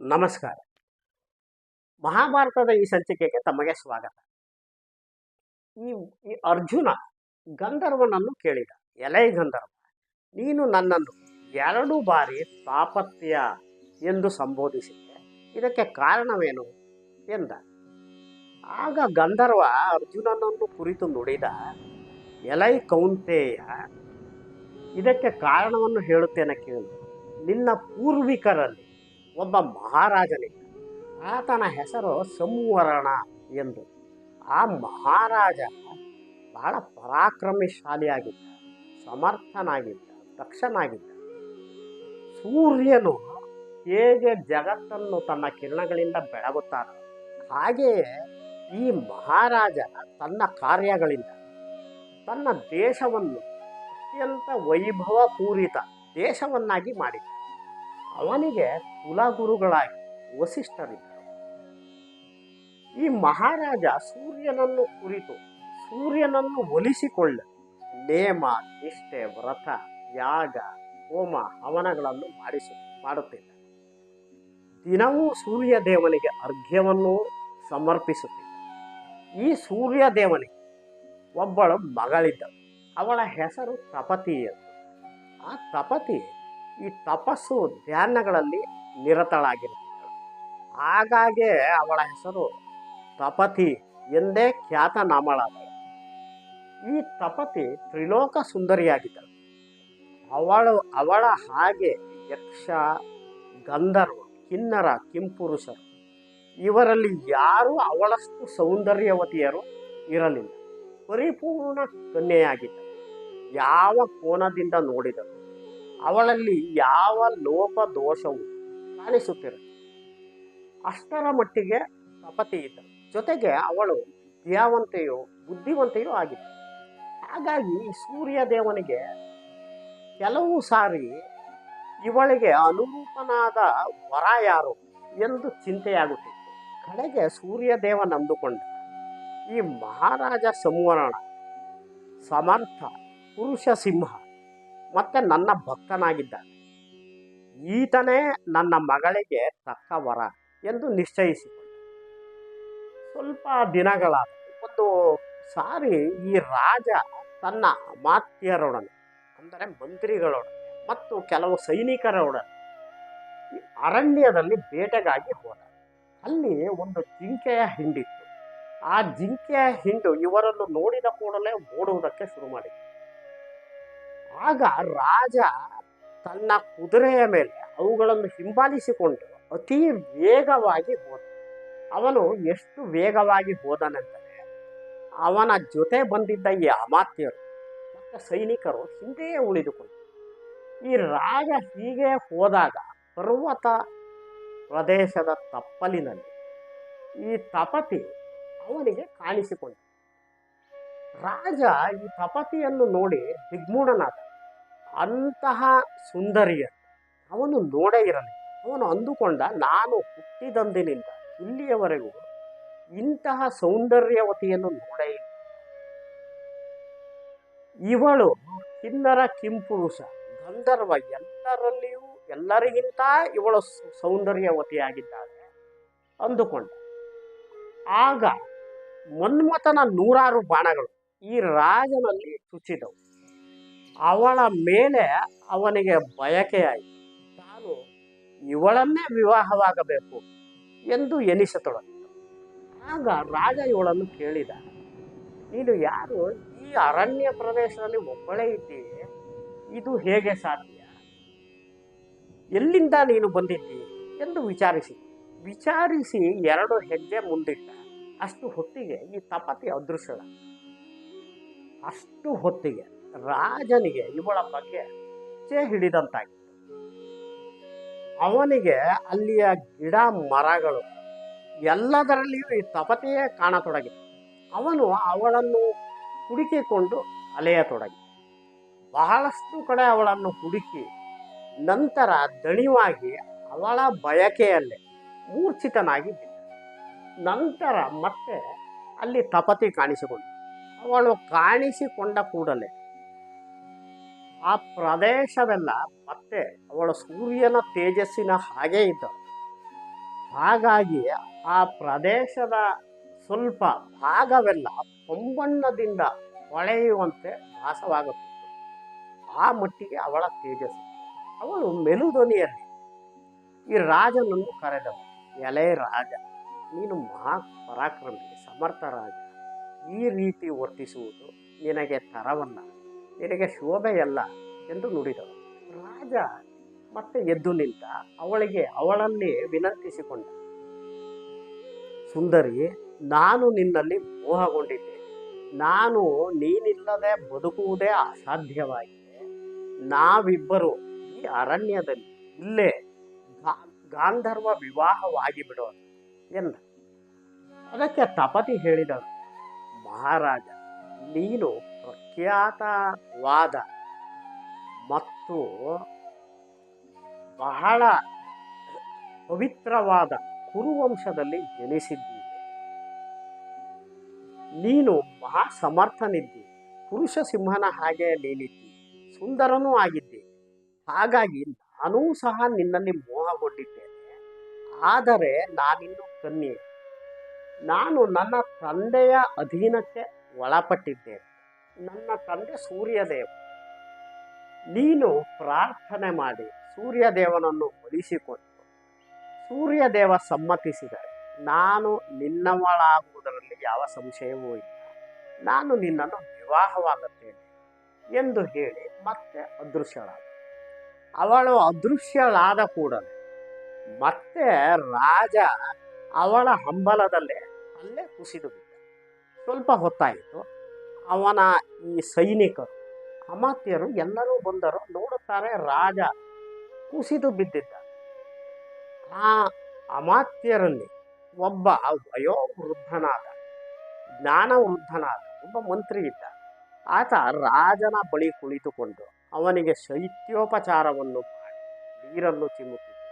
ನಮಸ್ಕಾರ. ಮಹಾಭಾರತದ ಈ ಸಂಚಿಕೆಗೆ ತಮಗೆ ಸ್ವಾಗತ. ಈ ಈ ಅರ್ಜುನ ಗಂಧರ್ವನನ್ನು ಕೇಳಿದ, ಎಲೈ ಗಂಧರ್ವ, ನೀನು ನನ್ನನ್ನು ಎರಡು ಬಾರಿ ತಾಪತ್ಯ ಎಂದು ಸಂಬೋಧಿಸಿದ್ದೆ. ಇದಕ್ಕೆ ಕಾರಣವೇನು ಎಂದ. ಆಗ ಗಂಧರ್ವ ಅರ್ಜುನನನ್ನು ಕುರಿತು ನುಡಿದ, ಎಲೈ ಕೌಂತೆಯ, ಇದಕ್ಕೆ ಕಾರಣವನ್ನು ಹೇಳುತ್ತೇನೆ ಕೇಳು. ನಿನ್ನ ಪೂರ್ವಿಕರಲ್ಲಿ ಒಬ್ಬ ಮಹಾರಾಜನಿದ್ದ ಆತನ ಹೆಸರು ಸಂವರಣ ಎಂದು. ಆ ಮಹಾರಾಜ ಬಹಳ ಪರಾಕ್ರಮಶಾಲಿಯಾಗಿದ್ದ, ಸಮರ್ಥನಾಗಿದ್ದ, ದಕ್ಷನಾಗಿದ್ದ. ಸೂರ್ಯನು ಹೇಗೆ ಜಗತ್ತನ್ನು ತನ್ನ ಕಿರಣಗಳಿಂದ ಬೆಳಗುತ್ತಾನೆ ಹಾಗೆಯೇ ಈ ಮಹಾರಾಜ ತನ್ನ ಕಾರ್ಯಗಳಿಂದ, ತನ್ನ ದೇಶವನ್ನು ಅತ್ಯಂತ ವೈಭವಪೂರಿತ ದೇಶವನ್ನಾಗಿ ಮಾಡಿದ. ಅವನಿಗೆ ಕುಲಗುರುಗಳಾಗಿ ವಸಿಷ್ಠರಿದ್ದರು. ಈ ಮಹಾರಾಜ ಸೂರ್ಯನನ್ನು ಕುರಿತು, ಸೂರ್ಯನನ್ನು ಒಲಿಸಿಕೊಳ್ಳ, ನೇಮ, ನಿಷ್ಠೆ, ವ್ರತ, ಯಾಗ, ಹೋಮ, ಹವನಗಳನ್ನು ಮಾಡಿಸು, ಮಾಡುತ್ತಿದ್ದ. ದಿನವೂ ಸೂರ್ಯ ದೇವನಿಗೆ ಅರ್ಘ್ಯವನ್ನು ಸಮರ್ಪಿಸುತ್ತಿದ್ದ. ಈ ಸೂರ್ಯ ದೇವನಿಗೆ ಒಬ್ಬಳು ಮಗಳಿದ್ದಳು. ಅವಳ ಹೆಸರು ತಪತಿ ಎಂದು ಆ ತಪತಿ ಈ ತಪಸ್ಸು ಧ್ಯಾನಗಳಲ್ಲಿ ನಿರತಳಾಗಿರುತ್ತಿದ್ದಳು ಹಾಗಾಗಿ ಅವಳ ಹೆಸರು ತಪತಿ ಎಂದೇ ಖ್ಯಾತನಾಮಳಾದಳು ಈ ತಪತಿ ತ್ರಿಲೋಕ ಸುಂದರಿಯಾಗಿದ್ದಳು. ಅವಳು ಅವಳ ಹಾಗೆ ಯಕ್ಷ, ಗಂಧರ್ವ, ಕಿನ್ನರ, ಕಿಂಪುರುಷರು. ಇವರಲ್ಲಿ ಯಾರೂ ಅವಳಷ್ಟು ಸೌಂದರ್ಯವತಿಯರು ಇರಲಿಲ್ಲ. ಪರಿಪೂರ್ಣ ಕನ್ಯೆಯಾಗಿದ್ದ ಯಾವ ಕೋನದಿಂದ ನೋಡಿದರು ಅವಳಲ್ಲಿ ಯಾವ ಲೋಪ ದೋಷವು ಕಾಣಿಸುತ್ತಿರುತ್ತೆ ಅಷ್ಟರ ಮಟ್ಟಿಗೆ ತಪತಿ ಇದ್ದ ಜೊತೆಗೆ ಅವಳು ವಿದ್ಯಾವಂತೆಯೋ ಬುದ್ಧಿವಂತೆಯೋ ಆಗಿದೆ ಹಾಗಾಗಿ ಸೂರ್ಯ ದೇವನಿಗೆ ಕೆಲವು ಸಾರಿ ಇವಳಿಗೆ ಅನುರೂಪನಾದ ವರ ಯಾರು ಎಂದು ಚಿಂತೆಯಾಗುತ್ತಿತ್ತು. ಕಡೆಗೆ ಸೂರ್ಯ ದೇವನಂದುಕೊಂಡ ಈ ಮಹಾರಾಜ ಸಂವರಣ, ಸಮರ್ಥ, ಪುರುಷ ಸಿಂಹ ಮತ್ತೆ ನನ್ನ ಭಕ್ತನಾಗಿದ್ದ ಈತನೇ ನನ್ನ ಮಗಳಿಗೆ ತಕ್ಕ ವರ ಎಂದು ನಿಶ್ಚಯಿಸಿಕೊಂಡ. ಸ್ವಲ್ಪ ದಿನಗಳಾದ ಒಂದು ಸಾರಿ ಈ ರಾಜ ತನ್ನ ಅಮಾತ್ಯರೊಡನೆ ಅಂದರೆ ಮಂತ್ರಿಗಳೊಡನೆ ಮತ್ತು ಕೆಲವು ಸೈನಿಕರೊಡನೆ ಅರಣ್ಯದಲ್ಲಿ ಬೇಟೆಗಾಗಿ ಹೋದ. ಅಲ್ಲಿ ಒಂದು ಜಿಂಕೆಯ ಹಿಂಡಿತ್ತು. ಆ ಜಿಂಕೆಯ ಹಿಂಡು ಇವರನ್ನು ನೋಡಿದ ಕೂಡಲೇ ಓಡುವುದಕ್ಕೆ ಶುರು ಮಾಡಿತು ಆಗ ರಾಜ ತನ್ನ ಕುದುರೆಯ ಮೇಲೆ ಅವುಗಳನ್ನು ಹಿಂಬಾಲಿಸಿಕೊಂಡು ಅತಿ ವೇಗವಾಗಿ ಹೋದ. ಅವನು ಎಷ್ಟು ವೇಗವಾಗಿ ಹೋದನೆಂದರೆ ಅವನ ಜೊತೆ ಬಂದಿದ್ದ ಈ ಅಮಾತ್ಯರು ಮತ್ತು ಸೈನಿಕರು ಹಿಂದೆಯೇ ಉಳಿದುಕೊಂಡರು. ಈ ರಾಜ ಹೀಗೆ ಹೋದಾಗ ಪರ್ವತ ಪ್ರದೇಶದ ತಪ್ಪಲಿನಲ್ಲಿ ಈ ತಪತಿ ಅವನಿಗೆ ಕಾಣಿಸಿಕೊಂಡ ರಾಜ ಈ ತಪತಿಯನ್ನು ನೋಡಿ ದಿಗ್ಮೂಢನಾದ. ಅಂತಹ ಸುಂದರಿಯ ಅವನು ನೋಡೇ ಇರಲಿ. ಅವನು ಅಂದುಕೊಂಡ, ನಾನು ಹುಟ್ಟಿದಂದಿನಿಂದ ಇಲ್ಲಿಯವರೆಗೂ ಇಂತಹ ಸೌಂದರ್ಯವತಿಯನ್ನು ನೋಡೇ ಇಲ್ಲ. ಇವಳು ಕಿನ್ನರ ಕಿಂಪುರುಷ ಗಂಧರ್ವ ಎಲ್ಲರಲ್ಲಿಯೂ, ಎಲ್ಲರಿಗಿಂತ ಇವಳು ಸೌಂದರ್ಯವತಿಯಾಗಿದ್ದಾಳೆ ಅಂದುಕೊಂಡ. ಆಗ ಮನ್ಮಥನ ನೂರಾರು ಬಾಣಗಳು ಈ ರಾಜನಲ್ಲಿ ಚುಚ್ಚಿದವು. ಅವಳ ಮೇಲೆ ಅವನಿಗೆ ಬಯಕೆಯಾಯಿತು. ತಾನು ಇವಳನ್ನೇ ವಿವಾಹವಾಗಬೇಕು ಎಂದು ಎನಿಸತೊಡಗಿತು ಆಗ ರಾಜ ಇವಳನ್ನು ಕೇಳಿದ, ನೀನು ಯಾರು? ಈ ಅರಣ್ಯ ಪ್ರದೇಶದಲ್ಲಿ ಒಬ್ಬಳೇ ಇದ್ದೀ ಇದು ಹೇಗೆ ಸಾಧ್ಯ? ಎಲ್ಲಿಂದ ನೀನು ಬಂದಿದ್ದೀ ಎಂದು ವಿಚಾರಿಸಿ. ವಿಚಾರಿಸಿ ಎರಡು ಹೆಜ್ಜೆ ಮುಂದಿಟ್ಟ. ಅಷ್ಟು ಹೊತ್ತಿಗೆ ಈ ತಪತಿ ಅದೃಶ್ಯಳ. ಅಷ್ಟು ಹೊತ್ತಿಗೆ ರಾಜನಿಗೆ ಇವಳ ಬಗ್ಗೆ ಚೇ ಹಿಡಿದಂತಾಗಿತ್ತು ಅವನಿಗೆ ಅಲ್ಲಿಯ ಗಿಡ, ಮರಗಳು ಎಲ್ಲದರಲ್ಲಿಯೂ ಈ ತಪತೆಯೇ ಕಾಣತೊಡಗಿ. ಅವನು ಅವಳನ್ನು ಹುಡುಕಿಕೊಂಡು ಅಲೆಯತೊಡಗಿ. ಬಹಳಷ್ಟು ಕಡೆ ಅವಳನ್ನು ಹುಡುಕಿ ನಂತರ ದಣಿವಾಗಿ ಅವಳ ಬಯಕೆಯಲ್ಲೇ ಮೂರ್ಛಿತನಾಗಿ ನಂತರ ಮತ್ತೆ ಅಲ್ಲಿ ತಪತಿ ಕಾಣಿಸಿಕೊಂಡು. ಅವಳು ಕಾಣಿಸಿಕೊಂಡ ಕೂಡಲೇ ಆ ಪ್ರದೇಶವೆಲ್ಲ ಮತ್ತೆ ಅವಳ ಸೂರ್ಯನ ತೇಜಸ್ಸಿನ ಹಾಗೆ ಇದ್ದಳು ಹಾಗಾಗಿ ಆ ಪ್ರದೇಶದ ಸ್ವಲ್ಪ ಭಾಗವೆಲ್ಲ ಕೊಂಬಣ್ಣದಿಂದ ಹೊಳೆಯುವಂತೆ ಭಾಸವಾಗುತ್ತಿತ್ತು. ಆ ಮಟ್ಟಿಗೆ ಅವಳ ತೇಜಸ್ಸು. ಅವಳು ಮೆಲುದೊನಿಯಲ್ಲಿ. ಈ ರಾಜನನ್ನು ಕರೆದಳು, ಎಲೆ ರಾಜ, ನೀನು ಮಹಾ ಪರಾಕ್ರಮಿ, ಸಮರ್ಥ ರಾಜ. ಈ ರೀತಿ ವರ್ತಿಸುವುದು ನಿನಗೆ ತರವಲ್ಲ. ನಿನಗೆ ಶೋಭೆಯಲ್ಲ ಎಂದು ನುಡಿದಳು. ರಾಜ ಮತ್ತೆ ಎದ್ದು ನಿಂತ ಅವಳಿಗೆ ಅವಳನ್ನೇ ವಿನಂತಿಸಿಕೊಂಡ. ಸುಂದರಿ, ನಾನು ನಿನ್ನಲ್ಲಿ ಮೋಹಗೊಂಡಿದ್ದೆ. ನಾನು ನೀನಿಲ್ಲದೆ ಬದುಕುವುದೇ ಅಸಾಧ್ಯವಾಗಿದೆ. ನಾವಿಬ್ಬರು ಈ ಅರಣ್ಯದಲ್ಲಿ ಇಲ್ಲೇ ಗಾಂಧರ್ವ ವಿವಾಹವಾಗಿ ಬಿಡೋಣ ಎಂದ. ಅದಕ್ಕೆ ತಪತಿ ಹೇಳಿದರು ಮಹಾರಾಜ, ನೀನು ಪ್ರಖ್ಯಾತವಾದ ಮತ್ತು ಬಹಳ ಪವಿತ್ರವಾದ ಕುರುವಂಶದಲ್ಲಿ ಜನಿಸಿದ್ದೀರಿ ನೀನು ಮಹಾ ಸಮರ್ಥನಿದ್ದಿ ಪುರುಷ ಸಿಂಹನ ಹಾಗೆ ನೀನಿದ್ದಿ ಸುಂದರನೂ ಆಗಿದ್ದಿ. ಹಾಗಾಗಿ ನಾನೂ ಸಹ ನಿನ್ನಲ್ಲಿ ಮೋಹಗೊಂಡಿದ್ದೇನೆ. ಆದರೆ ನಾನಿನ್ನು ಕನ್ಯೆ. ನಾನು ನನ್ನ ತಂದೆಯ ಅಧೀನಕ್ಕೆ ಒಳಪಟ್ಟಿದ್ದೇನೆ. ನನ್ನ ತಂದೆ ಸೂರ್ಯದೇವ. ನೀನು ಪ್ರಾರ್ಥನೆ ಮಾಡಿ ಸೂರ್ಯದೇವನನ್ನು ಒಲಿಸಿಕೊಂಡು ಸೂರ್ಯದೇವ ಸಮ್ಮತಿಸಿದರೆ ನಾನು ನಿನ್ನವಳಾಗುವುದರಲ್ಲಿ ಯಾವ ಸಂಶಯವೂ ಇಲ್ಲ. ನಾನು ನಿನ್ನನ್ನು ವಿವಾಹವಾಗುತ್ತೇನೆ ಎಂದು ಹೇಳಿ ಮತ್ತೆ ಅದೃಶ್ಯಳಾದ. ಅವಳು ಅದೃಶ್ಯಳಾದ ಕೂಡಲೇ ಮತ್ತೆ ರಾಜ ಅವಳ ಹಂಬಲದಲ್ಲೇ ಅಲ್ಲೇ ಕುಸಿದು ಬಿದ್ದ ಸ್ವಲ್ಪ ಹೊತ್ತಾಯಿತು. ಅವನ ಈ ಸೈನಿಕರು ಅಮಾತ್ಯರು ಎಲ್ಲರೂ ಬಂದರು. ನೋಡುತ್ತಾರೆ ರಾಜ ಕುಸಿದು ಬಿದ್ದಿದ್ದ. ಆ ಅಮಾತ್ಯರಲ್ಲಿ ಒಬ್ಬ ವಯೋವೃದ್ಧನಾದ ಜ್ಞಾನವೃದ್ಧನಾದ ಒಬ್ಬ ಮಂತ್ರಿ ಇದ್ದ. ಆತ ರಾಜನ ಬಳಿ ಕುಳಿತುಕೊಂಡು ಅವನಿಗೆ ಶೈತ್ಯೋಪಚಾರವನ್ನು ಮಾಡಿ ನೀರನ್ನು ಚಿಮ್ಮುತ್ತಿದ್ದ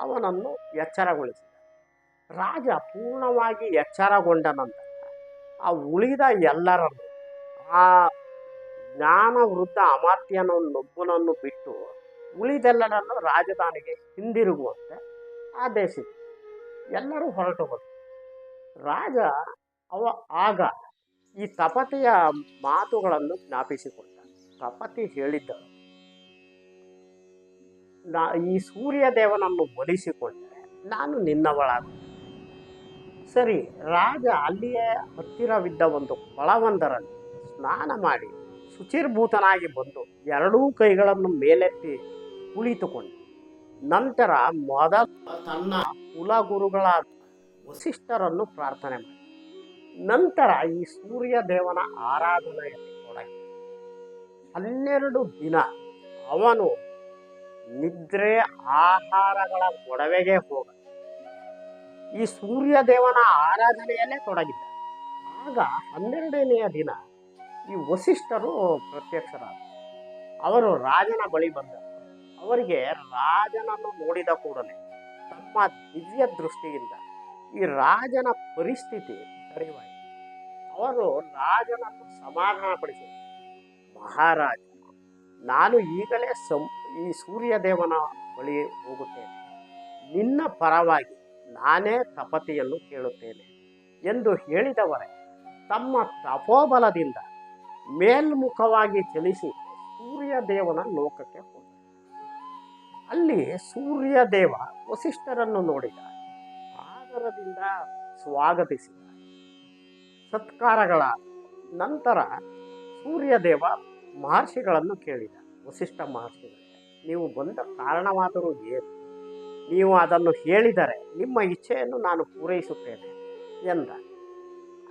ಅವನನ್ನು ಎಚ್ಚರಗೊಳಿಸಿದ. ರಾಜ ಪೂರ್ಣವಾಗಿ ಎಚ್ಚರಗೊಂಡ ನಂತರ ಆ ಉಳಿದ ಎಲ್ಲರನ್ನು ಆ ಜ್ಞಾನ ವೃದ್ಧ ಅಮಾತ್ಯನೊಬ್ಬನನ್ನು ಬಿಟ್ಟು ಉಳಿದೆಲ್ಲರನ್ನು ರಾಜಧಾನಿಗೆ ಹಿಂದಿರುಗುವಂತೆ ಆದೇಶಿಸಿ ಎಲ್ಲರೂ ಹೊರಟು ಬಂದರು ರಾಜ ಅವ ಆಗ ಈ ತಪತಿಯ ಮಾತುಗಳನ್ನು ಜ್ಞಾಪಿಸಿಕೊಂಡ ತಪತಿ ಹೇಳಿದ್ದಳು ನಾ ಈ ಸೂರ್ಯದೇವನನ್ನು ಒಲಿಸಿಕೊಂಡರೆ ನಾನು ನಿನ್ನವಳಾಗ ಸರಿ, ರಾಜ ಅಲ್ಲಿಯೇ ಹತ್ತಿರವಿದ್ದ ಒಂದು ಕೊಳವೊಂದರಲ್ಲಿ ಸ್ನಾನ ಮಾಡಿ ಶುಚಿರ್ಭೂತನಾಗಿ ಬಂದು ಎರಡೂ ಕೈಗಳನ್ನು ಮೇಲೆತ್ತಿ ಕುಳಿತುಕೊಂಡು ನಂತರ ಮೊದಲ ತನ್ನ ಕುಲಗುರುಗಳಾದ ವಸಿಷ್ಠರನ್ನು ಪ್ರಾರ್ಥನೆ ಮಾಡಿ. ನಂತರ ಈ ಸೂರ್ಯ ದೇವನ ಆರಾಧನೆಯಲ್ಲಿ ತೊಡಗಿ. ಹನ್ನೆರಡು ದಿನ ಅವನು ನಿದ್ರೆ ಆಹಾರಗಳ ಒಡವೆಗೆ ಹೋಗ. ಈ ಸೂರ್ಯ ದೇವನ ಆರಾಧನೆಯಲ್ಲೇ ತೊಡಗಿದ್ದ. ಆಗ ಹನ್ನೆರಡನೆಯ ದಿನ ಈ ವಸಿಷ್ಠರು ಪ್ರತ್ಯಕ್ಷರಾದರು. ಅವರು ರಾಜನ ಬಳಿ ಬಂದರು. ಅವರಿಗೆ ರಾಜನನ್ನು ನೋಡಿದ ಕೂಡಲೇ ತಮ್ಮ ದಿವ್ಯ ದೃಷ್ಟಿಯಿಂದ ಈ ರಾಜನ ಪರಿಸ್ಥಿತಿ ಅರಿವಾಯಿತು ಅವರು ರಾಜನನ್ನು ಸಮಾಧಾನಪಡಿಸಿದರು. ಮಹಾರಾಜ, ನಾನು ಈಗಲೇ ಸಂ, ಈ ಸೂರ್ಯದೇವನ ಬಳಿ ಹೋಗುತ್ತೇನೆ. ನಿನ್ನ ಪರವಾಗಿ ನಾನೇ ತಪತಿಯನ್ನು ಕೇಳುತ್ತೇನೆ ಎಂದು ಹೇಳಿದವರೇ ತಮ್ಮ ತಪೋಬಲದಿಂದ ಮೇಲ್ಮುಖವಾಗಿ ಚಲಿಸಿ ಸೂರ್ಯದೇವನ ಲೋಕಕ್ಕೆ ಹೋದ. ಅಲ್ಲಿ ಸೂರ್ಯದೇವ ವಸಿಷ್ಠರನ್ನು ನೋಡಿದ. ಆದರದಿಂದ ಸ್ವಾಗತಿಸಿದ. ಸತ್ಕಾರಗಳ ನಂತರ ಸೂರ್ಯದೇವ ಮಹರ್ಷಿಗಳನ್ನು ಕೇಳಿದ. ವಸಿಷ್ಠ ಮಹರ್ಷಿಗಳಿಗೆ ನೀವು ಬಂದ ಕಾರಣವಾದರೂ ಏನು? ನೀವು ಅದನ್ನು ಹೇಳಿದರೆ ನಿಮ್ಮ ಇಚ್ಛೆಯನ್ನು ನಾನು ಪೂರೈಸುತ್ತೇನೆ ಎಂದ.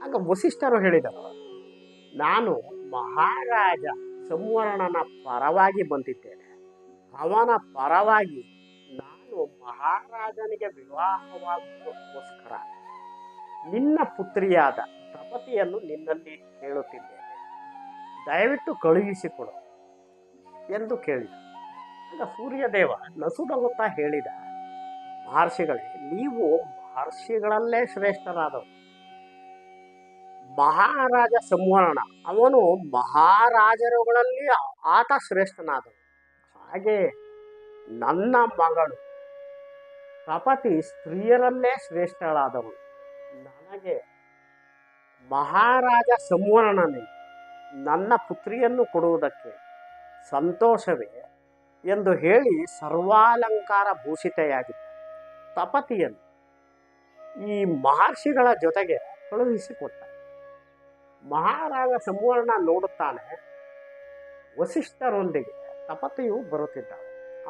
ಆಗ ವಸಿಷ್ಠರು ಹೇಳಿದರು, ನಾನು ಮಹಾರಾಜ ಸಂವರ್ಣನ ಪರವಾಗಿ ಬಂದಿದ್ದೇನೆ. ಅವನ ಪರವಾಗಿ ನಾನು ಮಹಾರಾಜನಿಗೆ ವಿವಾಹವಾಗುವುದಕ್ಕೋಸ್ಕರ ನಿನ್ನ ಪುತ್ರಿಯಾದ ತಪತಿಯನ್ನು ನಿನ್ನಲ್ಲಿ ಕೇಳುತ್ತಿದ್ದೇನೆ ದಯವಿಟ್ಟು ಕಳುಹಿಸಿಕೊಡು ಎಂದು ಕೇಳಿದ. ಆಗ ಸೂರ್ಯದೇವ ನಸುನಗುತ್ತಾ ಹೇಳಿದ, ಮಹರ್ಷಿಗಳೇ, ನೀವು ಮಹರ್ಷಿಗಳಲ್ಲೇ ಶ್ರೇಷ್ಠರಾದವರು. ಮಹಾರಾಜ ಸಂವರ್ಣ ಅವನು ಮಹಾರಾಜರುಗಳಲ್ಲಿ ಆತ ಶ್ರೇಷ್ಠನಾದನು. ಹಾಗೆ ನನ್ನ ಮಗಳು ತಪತಿ ಸ್ತ್ರೀಯರಲ್ಲೇ ಶ್ರೇಷ್ಠಳಾದವಳು. ನನಗೆ ಮಹಾರಾಜ ಸಂವರ್ಣನೆ ನನ್ನ ಪುತ್ರಿಯನ್ನು ಕೊಡುವುದಕ್ಕೆ ಸಂತೋಷವೇ ಎಂದು ಹೇಳಿ ಸರ್ವಾಲಂಕಾರ ಭೂಷಿತೆಯಾಗಿದ್ದ ತಪತಿಯನ್ನು ಈ ಮಹರ್ಷಿಗಳ ಜೊತೆಗೆ ಕಳುಹಿಸಿಕೊಟ್ಟ. ಮಹಾರಾಜ ಸಂವರ್ಣ ನೋಡುತ್ತಾನೆ, ವಸಿಷ್ಠರೊಂದಿಗೆ ತಪತಿಯು ಬರುತ್ತಿದ್ದ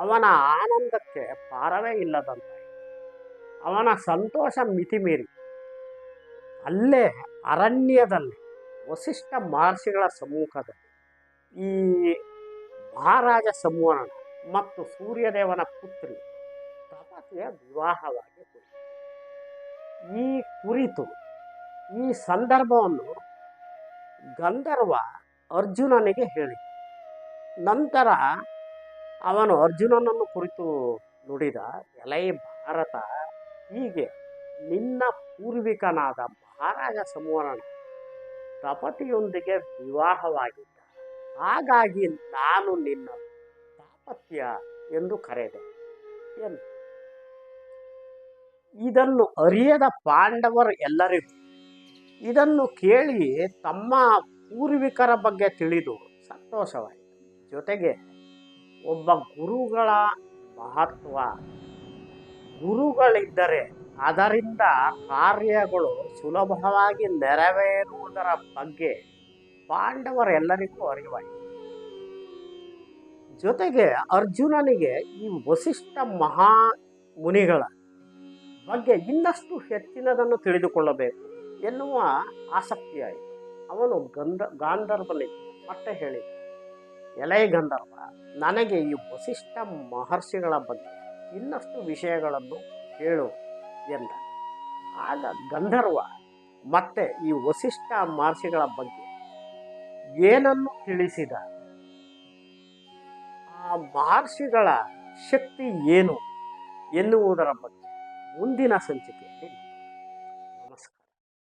ಅವನ ಆನಂದಕ್ಕೆ ಪಾರವೇ ಇಲ್ಲದಂತ ಅವನ ಸಂತೋಷ ಮಿತಿ ಮೀರಿ ಅಲ್ಲೇ ಅರಣ್ಯದಲ್ಲಿ, ವಸಿಷ್ಠ ಮಹರ್ಷಿಗಳ ಸಮ್ಮುಖದಲ್ಲಿ, ಈ ಮಹಾರಾಜ ಸಂವರ್ಣ ಮತ್ತು ಸೂರ್ಯದೇವನ ಪುತ್ರಿ ತಪತಿಯ ವಿವಾಹವಾಗಿ ಈ ಕುರಿತು, ಈ ಸಂದರ್ಭವನ್ನು ಗಂಧರ್ವ ಅರ್ಜುನನಿಗೆ ಹೇಳಿದ ನಂತರ ಅವನು ಅರ್ಜುನನನ್ನು ಕುರಿತು ನುಡಿದ, ಎಲೈ ಭಾರತ, ಹೀಗೆ ನಿನ್ನ ಪೂರ್ವಿಕನಾದ ಮಹಾರಾಜ ಸಮೂಹನ ತಪತಿಯೊಂದಿಗೆ ವಿವಾಹವಾಗಿದ್ದ, ಹಾಗಾಗಿ ನಾನು ನಿನ್ನ ತಾಪತ್ಯ ಎಂದು ಕರೆದೆ ಎಂದು ಇದನ್ನು ಅರಿಯದ ಪಾಂಡವರು ಎಲ್ಲರಿಗೂ ಇದನ್ನು ಕೇಳಿ ತಮ್ಮ ಪೂರ್ವಿಕರ ಬಗ್ಗೆ ತಿಳಿದು ಸಂತೋಷವಾಯಿತು. ಜೊತೆಗೆ ಒಬ್ಬ ಗುರುಗಳ ಮಹತ್ವ. ಗುರುಗಳಿದ್ದರೆ ಅದರಿಂದ ಕಾರ್ಯಗಳು ಸುಲಭವಾಗಿ ನೆರವೇರುವುದರ ಬಗ್ಗೆ ಪಾಂಡವರೆಲ್ಲರಿಗೂ ಅರಿವಾಯಿತು. ಜೊತೆಗೆ ಅರ್ಜುನನಿಗೆ ಈ ವಸಿಷ್ಠ ಮಹಾ ಮುನಿಗಳ ಬಗ್ಗೆ ಇನ್ನಷ್ಟು ಹೆಚ್ಚಿನದನ್ನು ತಿಳಿದುಕೊಳ್ಳಬೇಕು. ಎನ್ನುವ ಆಸಕ್ತಿಯಾಯಿತು. ಅವನು ಗಂಧ, ಗಾಂಧರ್ವನಿಗೆ ಮತ್ತೆ ಹೇಳಿದ, ಎಲೆ ಗಂಧರ್ವ, ನನಗೆ ಈ ವಸಿಷ್ಠ ಮಹರ್ಷಿಗಳ ಬಗ್ಗೆ ಇನ್ನಷ್ಟು ವಿಷಯಗಳನ್ನು ಹೇಳು ಎಂದ. ಆಗ ಗಂಧರ್ವ, ಮತ್ತೆ ಈ ವಸಿಷ್ಠ ಮಹರ್ಷಿಗಳ ಬಗ್ಗೆ ಏನನ್ನು ತಿಳಿಸಿದ? ಆ ಮಹರ್ಷಿಗಳ ಶಕ್ತಿ ಏನು ಎನ್ನುವುದರ ಬಗ್ಗೆ ಮುಂದಿನ ಸಂಚಿಕೆಯಲ್ಲಿ